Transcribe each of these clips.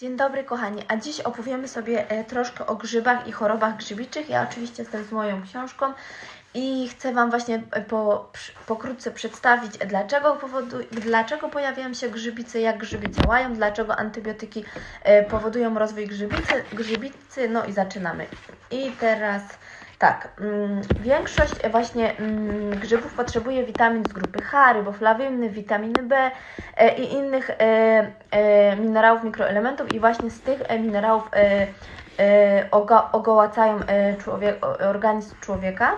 Dzień dobry kochani, a dziś opowiemy sobie e, troszkę o grzybach i chorobach grzybiczych. Ja oczywiście jestem z moją książką i chcę Wam właśnie e, po, pokrótce przedstawić, dlaczego, powodu, dlaczego pojawiają się grzybice, jak grzyby działają, dlaczego antybiotyki e, powodują rozwój grzybicy, grzybicy, no i zaczynamy. I teraz tak, mm, większość e, właśnie mm, grzybów potrzebuje witamin z grupy H, riboflawyny, witaminy B e, i innych e, minerałów, mikroelementów i właśnie z tych minerałów oga, ogołacają e, człowiek, organizm człowieka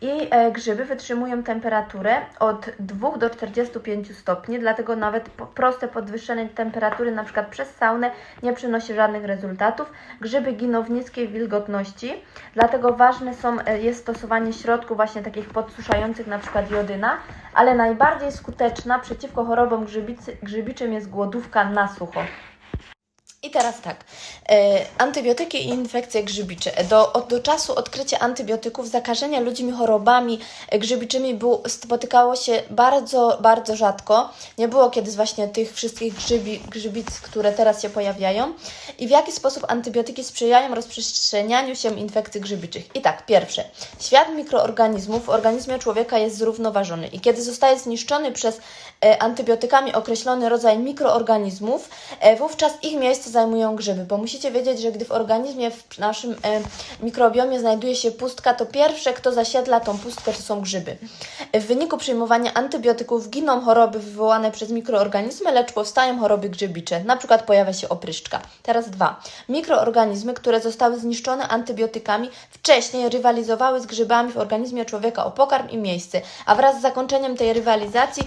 i e, grzyby wytrzymują temperaturę od 2 do 45 stopni, dlatego nawet proste podwyższenie temperatury na przykład przez saunę nie przynosi żadnych rezultatów. Grzyby giną w niskiej wilgotności, dlatego ważne są, e, jest stosowanie środków właśnie takich podsuszających, na przykład jodyna, ale najbardziej skuteczna przeciwko chorobom grzybicy, grzybiczym jest głodówka na sucho. Teraz tak, e, antybiotyki i infekcje grzybicze. Do, od, do czasu odkrycia antybiotyków zakażenia ludźmi chorobami grzybiczymi było, spotykało się bardzo, bardzo rzadko. Nie było kiedyś właśnie tych wszystkich grzybi, grzybic, które teraz się pojawiają. I w jaki sposób antybiotyki sprzyjają rozprzestrzenianiu się infekcji grzybiczych? I tak, pierwsze, świat mikroorganizmów w organizmie człowieka jest zrównoważony i kiedy zostaje zniszczony przez e, antybiotykami określony rodzaj mikroorganizmów, e, wówczas ich miejsce zajmują grzyby, bo musicie wiedzieć, że gdy w organizmie, w naszym e, mikrobiomie znajduje się pustka, to pierwsze, kto zasiedla tą pustkę, to są grzyby. W wyniku przyjmowania antybiotyków giną choroby wywołane przez mikroorganizmy, lecz powstają choroby grzybicze, na przykład pojawia się opryszczka. Teraz dwa. Mikroorganizmy, które zostały zniszczone antybiotykami, wcześniej rywalizowały z grzybami w organizmie człowieka o pokarm i miejsce, a wraz z zakończeniem tej rywalizacji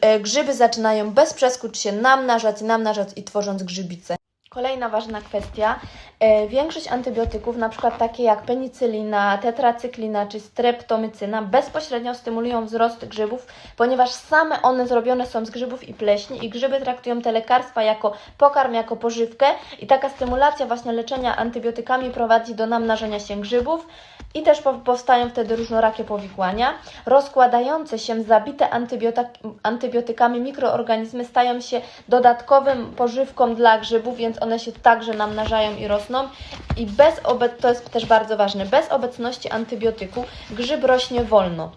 e, grzyby zaczynają bez przeskuć się namnażać, namnażać i tworząc grzybice. Kolejna ważna kwestia. E, większość antybiotyków, na przykład takie jak penicylina, tetracyklina czy streptomycyna, bezpośrednio stymulują wzrost grzybów, ponieważ same one zrobione są z grzybów i pleśni i grzyby traktują te lekarstwa jako pokarm, jako pożywkę i taka stymulacja właśnie leczenia antybiotykami prowadzi do namnażenia się grzybów i też po- powstają wtedy różnorakie powikłania. Rozkładające się zabite antybiotyk, antybiotykami mikroorganizmy stają się dodatkowym pożywką dla grzybów, więc one się także namnażają i rosną. I bez to jest też bardzo ważne, bez obecności antybiotyku grzyb rośnie wolno.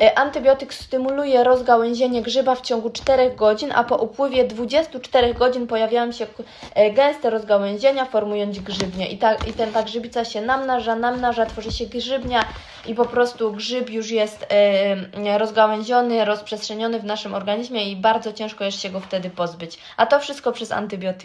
E, Antybiotyk stymuluje rozgałęzienie grzyba w ciągu 4 godzin, a po upływie 24 godzin pojawiają się e, gęste rozgałęzienia, formując grzybnię. I ta, i ten, ta grzybica się namnaża, namnaża, tworzy się grzybnia i po prostu grzyb już jest e, rozgałęziony, rozprzestrzeniony w naszym organizmie i bardzo ciężko jest się go wtedy pozbyć. A to wszystko przez antybiotyki.